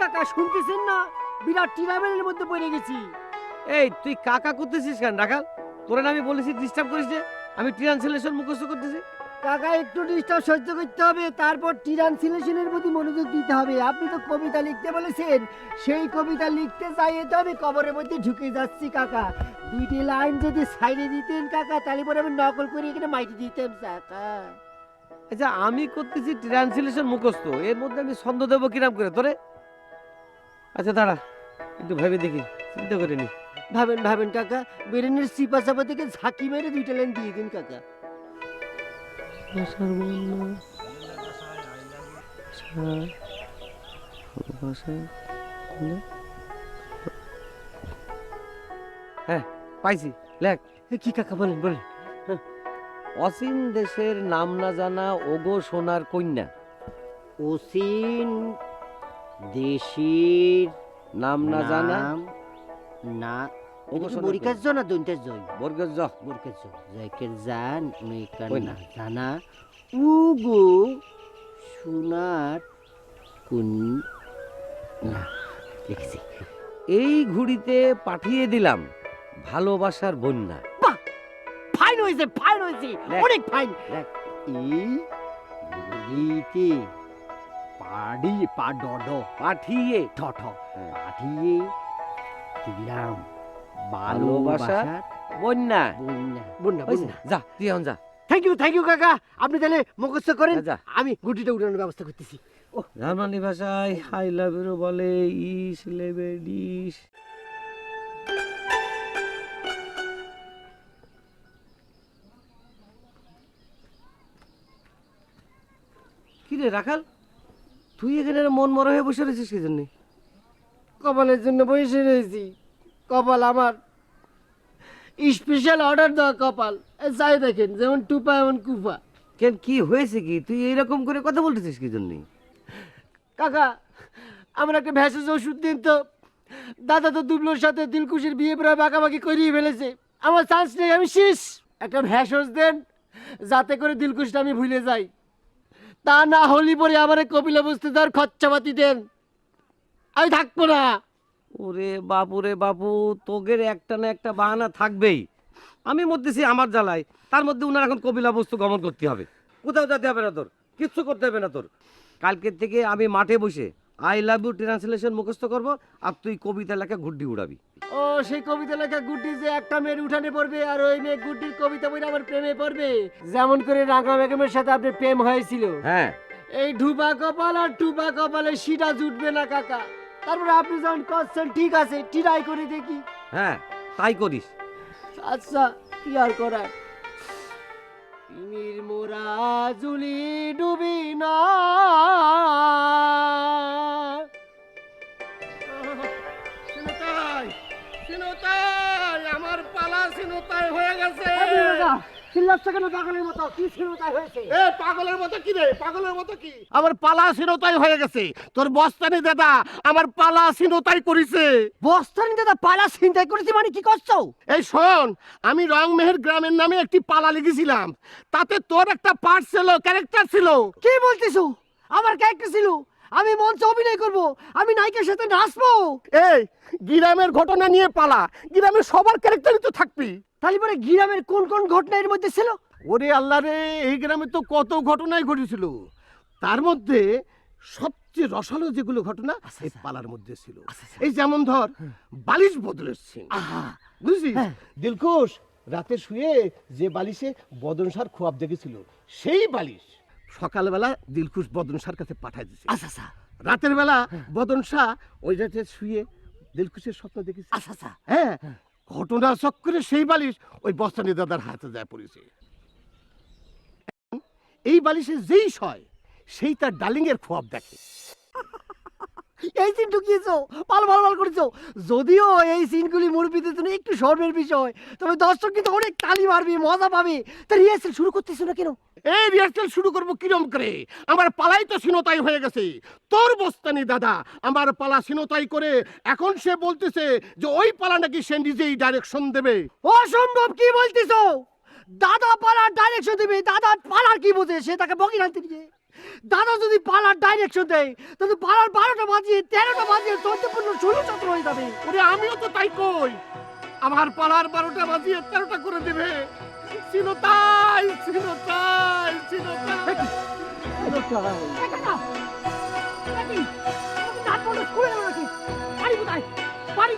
কাকা শুনতেছেন না? বিরাট ট্রাভেলের মধ্যে পড়ে গেছি। এই তুই কাকা করতেছিস কেন রাখাল? তোরা না আমি বলেছি ডিস্টার্ব করিস যে আমি ট্রান্সলেশন মুখস্থ করতেছি। কাকা একটু ডিস্টার্ব সহ্য করতে হবে তারপর ট্রান্সলেশনের প্রতি মনোযোগ দিতে হবে। আপনি তো কবিতা লিখতে বলেছেন সেই কবিতা লিখতে চাইয়ে তো আমি কবরের মধ্যে ঢুকে যাচ্ছি কাকা। দুইটি লাইন যদি সাইডে দিতেন কাকা তাহলে পরে আমি নকল করে এখানে মাইটি দিতাম কাকা আচ্ছা আমি করতেছি ট্রান্সলেশন মুখস্থ। এর মধ্যে আমি ছন্দ দেবো কিরাম করে? তোরে আচ্ছা দাঁড়া। একটু ভেবে দেখি। চিন্তা করে নি। ভাবেন ভাবেন কাকা। বেরেনের সিপা চাপা থেকে ঝাঁকি মেরে দুইটা লাইন দিয়ে দিন কাকা। হ্যাঁ পাইছি। লেখ। কি কাকা বলেন বলেন। অসীম দেশের নাম না জানা ওগো সোনার কন্যা। ওসিন দেশির নাম না জানা না ওগো না জয় জ জান মেকার না না। জানা। উগো সোনার এই ঘুড়িতে পাঠিয়ে দিলাম ভালোবাসার বন্যা। হয়েছে ফাইন হয়েছে অনেক ফাইন গুলিতে পাড়ি পা ডড পাঠিয়ে ঠ ঠ হ্যাঁ। পাঠিয়ে দিলাম ভালোবাসার বন্যা বন্যা বন্যা যা তুই এখন যা থ্যাংক ইউ থ্যাংক ইউ কাকা আপনি তাহলে মুখস্থ করেন আমি গুটিটা উঠানোর ব্যবস্থা করতেছি জার্মানি ভাষায় হাই লাভ ইউ বলে ইস লেবে ডিস কি রে রাখাল? তুই এখানে মন মরা হয়ে বসে রয়েছিস কি জন্য কপালের জন্য বসে রয়েছি। কপাল আমার। স্পেশাল অর্ডার দেওয়া কপাল। যাই দেখেন যেমন টুপা এমন কুপা কেন কি হয়েছে কি? তুই এইরকম করে কথা বলতেছিস কি জন্য কাকা আমার একটা ভেষজ ওষুধ দিন তো। দাদা তো দুবলোর সাথে দিলকুশির বিয়ে প্রায় বাঁকাবাকি করিয়ে ফেলেছে। আমার চান্স নেই আমি শেষ। একটা ভেষজ দেন যাতে করে দিলকুশটা আমি ভুলে যাই। তা না হলি পরে আমার কপিলা বসতে তার খরচাপাতি দেন। আমি থাকব না। ওরে বাপু রে বাপু, তোগের একটা না একটা বাহানা থাকবেই। আমি মধ্যেছি আমার জ্বালায়, তার মধ্যে উনার এখন কপিলা বস্তু গমন করতে হবে। কোথাও যেতে হবে না তোর, কিচ্ছু করতে হবে না তোর। কালকের থেকে আমি মাঠে বসে আই লাভ ইউ ট্রান্সলেশন মুখস্থ করব আর তুই কবিতা লেখা ঘুড্ডি উড়াবি। ও সেই কবিতা লেখা গুড্ডি যে একটা মেয়ের উঠানে পড়বে আর ওই মেয়ে গুড্ডির কবিতা বই আমার প্রেমে পড়বে। যেমন করে রাঙা বেগমের সাথে আপনার প্রেম হয়েছিল। হ্যাঁ। এই ঢুবা কপাল আর টুবা কপালে সিটা জুটবে না কাকা। তারপরে আপনি যখন করছেন ঠিক আছে ট্রাই করে দেখি। হ্যাঁ তাই করিস। আচ্ছা কি আর করার? তিমির মোরা জুলি ডুবি না। পালা সিনুতাই হয়ে গেছে। চিল্লাচ্ছে কেন পাগলের মতো? কি ছিল তাই হয়েছে? এ পাগলের মতো কি রে? পাগলের মতো কি? আমার পালা সিনুতাই হয়ে গেছে। তোর বস্তানি দাদা আমার পালা সিনুতাই করিছে। বস্তানি দাদা পালা চিন্তাই করেছি মানে কি করছ? এই শোন আমি রংমেহের গ্রামের নামে একটি পালা লিখেছিলাম। তাতে তোর একটা পার্ট ছিল ক্যারেক্টার ছিল। কি বলতেছো? আমার ক্যারেক্টার ছিল। আমি মঞ্চে অভিনয় করব। আমি নায়িকার সাথে নাচবো। এই গ্রামের ঘটনা নিয়ে পালা। গ্রামের সবার ক্যারেক্টারই তো থাকবি। তাহলে পরে গ্রামের কোন কোন ঘটনা এর মধ্যে ছিল? ওরে আল্লাহ রে এই গ্রামে তো কত ঘটনাই ঘটেছিল। তার মধ্যে সবচেয়ে রসালো যেগুলো ঘটনা এই পালার মধ্যে ছিল। এই যেমন ধর বালিশ বদলের সিং হ্যাঁ। দিলকুশ রাতে শুয়ে যে বালিশে বদন সার খোয়াব দেখেছিল সেই বালিশ। সকালবেলা দিলকুশ বদন শাহর কাছে পাঠায় দিছে। আচ্ছা আচ্ছা। রাতের বেলা বদন শাহ ওই রাতে শুয়ে দিলকুশের স্বপ্ন দেখেছে। আচ্ছা আচ্ছা। হ্যাঁ ঘটনা চক্করে সেই বালিশ ওই বস্তানি দাদার হাতে যায় পড়েছে। এই বালিশে যেই সয় সেই তার ডালিংয়ের এর খোয়াব দেখে। এই সিন ঢুকিয়েছো ভালো ভালো পাল করেছ। যদিও এই সিনগুলি মুরব্বীদের জন্য একটু শর্মের বিষয় তবে দর্শক কিন্তু অনেক তালি মারবে মজা পাবে। তা রিহার্সেল শুরু করতেছো না কেন? এই রিহার্সেল শুরু করব কিরম করে? আমার পালাই তো সিনতাই হয়ে গেছে। তোর বস্তানি দাদা আমার পালা সিনতাই করে এখন সে বলতেছে যে ওই পালা নাকি সে নিজেই ডাইরেকশন দেবে। অসম্ভব কি বলতেছো? দাদা পালার ডাইরেকশন দিবে দাদা পালার কি বোঝে? সে তাকে বকি আনতে দিয়ে দাদা যদি পালার ডাইরেকশন দেয় তাহলে পালার বারোটা বাজিয়ে তেরোটা বাজিয়ে চোদ্দ পনেরো ষোলো সতেরো হয়ে যাবে। ওরে আমিও তো তাই কই। আমার পালার বারোটা বাজিয়ে তেরোটা করে দেবে। ছিল তাই ছিল তাই ছিল তাই। বাড়ি কোথায়? বাড়ি।